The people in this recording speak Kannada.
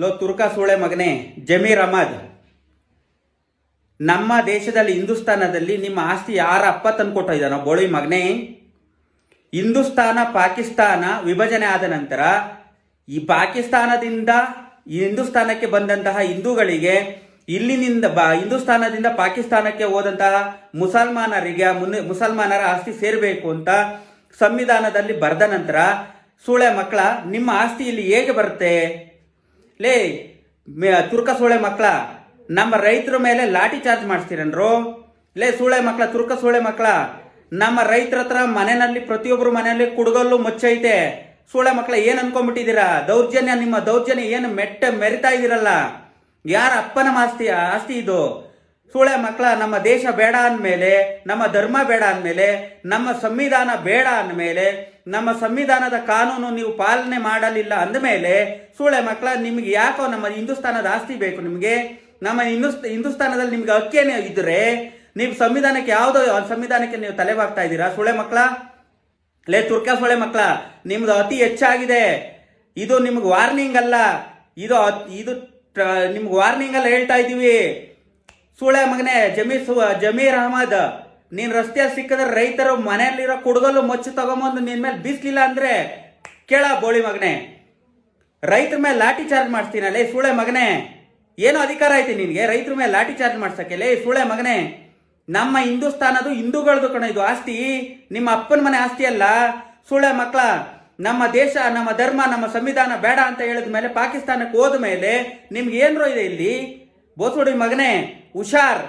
ಲೋ, ತುರ್ಕ ಸೂಳೆ ಮಗನೇ, ಜಮೀರ್ ಅಹಮದ್. ನಮ್ಮ ದೇಶದಲ್ಲಿ ಹಿಂದೂಸ್ತಾನದಲ್ಲಿ ನಿಮ್ಮ ಆಸ್ತಿ ಯಾರ ಅಪ್ಪ ತಂದ್ಕೊಟ್ಟ ಇದ್ದಾನೋ, ಬೋಳಿ ಮಗನೇ, ಹಿಂದೂಸ್ತಾನ, ಪಾಕಿಸ್ತಾನ ವಿಭಜನೆ ಆದ ನಂತರ ಈ ಪಾಕಿಸ್ತಾನದಿಂದ ಹಿಂದೂಸ್ತಾನಕ್ಕೆ ಬಂದಂತಹ ಹಿಂದೂಗಳಿಗೆ, ಇಲ್ಲಿನಿಂದ ಬ, ಹಿಂದೂಸ್ತಾನದಿಂದ ಪಾಕಿಸ್ತಾನಕ್ಕೆ ಹೋದಂತಹ ಮುಸಲ್ಮಾನರಿಗೆ ಮುನ್ನ ಮುಸಲ್ಮಾನರ ಆಸ್ತಿ ಸೇರಬೇಕು ಅಂತ ಸಂವಿಧಾನದಲ್ಲಿ ಬರೆದ ನಂತರ ಸೂಳೆ ಮಕ್ಕಳ, ನಿಮ್ಮ ಆಸ್ತಿ ಇಲ್ಲಿ ಹೇಗೆ ಬರುತ್ತೆ? ಲೇ ತುರ್ಕ ಸೂಳೆ ಮಕ್ಕಳ ನಮ್ಮ ರೈತರ ಮೇಲೆ ಲಾಠಿ ಚಾರ್ಜ್ ಮಾಡಿಸ್ತೀರನ್ರು? ಲೇ ಸೂಳೆ ಮಕ್ಕಳ ತುರ್ಕ ಸೂಳೆ ಮಕ್ಕಳ ನಮ್ಮ ರೈತರ ಹತ್ರ ಮನೆಯಲ್ಲಿ ಪ್ರತಿಯೊಬ್ಬರು ಮನೆಯಲ್ಲಿ ಕುಡುಗಲ್ಲು ಮುಚ್ಚೈತೆ. ಸೂಳೆ ಮಕ್ಕಳ ಏನ್ ಅನ್ಕೊಂಡ್ಬಿಟ್ಟಿದ್ದೀರಾ? ದೌರ್ಜನ್ಯ, ನಿಮ್ಮ ದೌರ್ಜನ್ಯ ಏನು ಮೆಟ್ಟ ಮೆರಿತಾ ಇದ್ದೀರಲ್ಲ ಯಾರ ಅಪ್ಪನ ಆಸ್ತಿ ಆಸ್ತಿ ಇದು? ಸೂಳೆ ಮಕ್ಕಳ, ನಮ್ಮ ದೇಶ ಬೇಡ ಅಂದಮೇಲೆ, ನಮ್ಮ ಧರ್ಮ ಬೇಡ ಅಂದಮೇಲೆ, ನಮ್ಮ ಸಂವಿಧಾನ ಬೇಡ ಅಂದಮೇಲೆ, ನಮ್ಮ ಸಂವಿಧಾನದ ಕಾನೂನು ನೀವು ಪಾಲನೆ ಮಾಡಲಿಲ್ಲ ಅಂದಮೇಲೆ, ಸೂಳೆ ಮಕ್ಕಳ, ನಿಮಗೆ ಯಾಕೋ ನಮ್ಮ ಹಿಂದೂಸ್ತಾನದ ಆಸ್ತಿ ಬೇಕು ನಿಮಗೆ? ನಮ್ಮ ಹಿಂದೂಸ್ ಹಿಂದೂಸ್ತಾನದಲ್ಲಿ ನಿಮ್ಗೆ ಹಕ್ಕೇನೆ ಇದ್ರೆ, ನೀವು ಸಂವಿಧಾನಕ್ಕೆ ಯಾವುದೋ, ಸಂವಿಧಾನಕ್ಕೆ ನೀವು ತಲೆ ಬಾಗ್ತಾ ಇದ್ದೀರಾ ಸೂಳೆ ಮಕ್ಕಳ? ಲೇ ತುರ್ಕ ಸುಳೆ ಮಕ್ಕಳ, ನಿಮ್ದು ಅತಿ ಹೆಚ್ಚಾಗಿದೆ. ಇದು ನಿಮ್ಗೆ ವಾರ್ನಿಂಗ್ ಅಲ್ಲ. ಇದು ಇದು, ನಿಮ್ಗೆ ವಾರ್ನಿಂಗ್ ಅಲ್ಲ ಹೇಳ್ತಾ ಇದ್ದೀವಿ. ಸೂಳೆ ಮಗನೇ ಜಮೀರ್ ಸು ಜಮೀರ್ ಅಹಮದ್ ನೀನ್ ರಸ್ತೆಯಲ್ಲಿ ಸಿಕ್ಕಿದ್ರೆ ರೈತರು ಮನೆಯಲ್ಲಿರೋ ಕುಡುಗಲು ಮಚ್ಚು ತಗೊಂಬಂದು ನಿನ್ ಮೇಲೆ ಬೀಸ್ಲಿಲ್ಲ ಅಂದ್ರೆ ಕೇಳ ಬೋಳಿ ಮಗನೇ. ರೈತರ ಮೇಲೆ ಲಾಠಿ ಚಾರ್ಜ್ ಮಾಡಿಸ್ತೀನಲ್ಲೇ ಸೂಳೆ ಮಗನೇ. ಏನೋ ಅಧಿಕಾರ ಐತಿ ನಿನಗೆ, ರೈತರ ಮೇಲೆ ಲಾಠಿ ಚಾರ್ಜ್ ಮಾಡ್ಸಕ್ಕೆ ಲೇ ಸೂಳೆ ಮಗನೇ. ನಮ್ಮ ಹಿಂದೂಸ್ತಾನದು ಹಿಂದೂಗಳದು ಕಣ ಇದು ಆಸ್ತಿ. ನಿಮ್ಮ ಅಪ್ಪನ ಮನೆ ಆಸ್ತಿ ಅಲ್ಲ. ಸುಳೆ ಮಕ್ಕಳ ನಮ್ಮ ದೇಶ, ನಮ್ಮ ಧರ್ಮ, ನಮ್ಮ ಸಂವಿಧಾನ ಬೇಡ ಅಂತ ಹೇಳಿದ ಮೇಲೆ ಪಾಕಿಸ್ತಾನಕ್ಕೆ ಹೋದ ಮೇಲೆ ನಿಮ್ಗೆ ಏನ್ರೋ ಇದೆ ಇಲ್ಲಿ? ಬೋಸುಡಿ ಮಗನೇ ಹುಷಾರ್.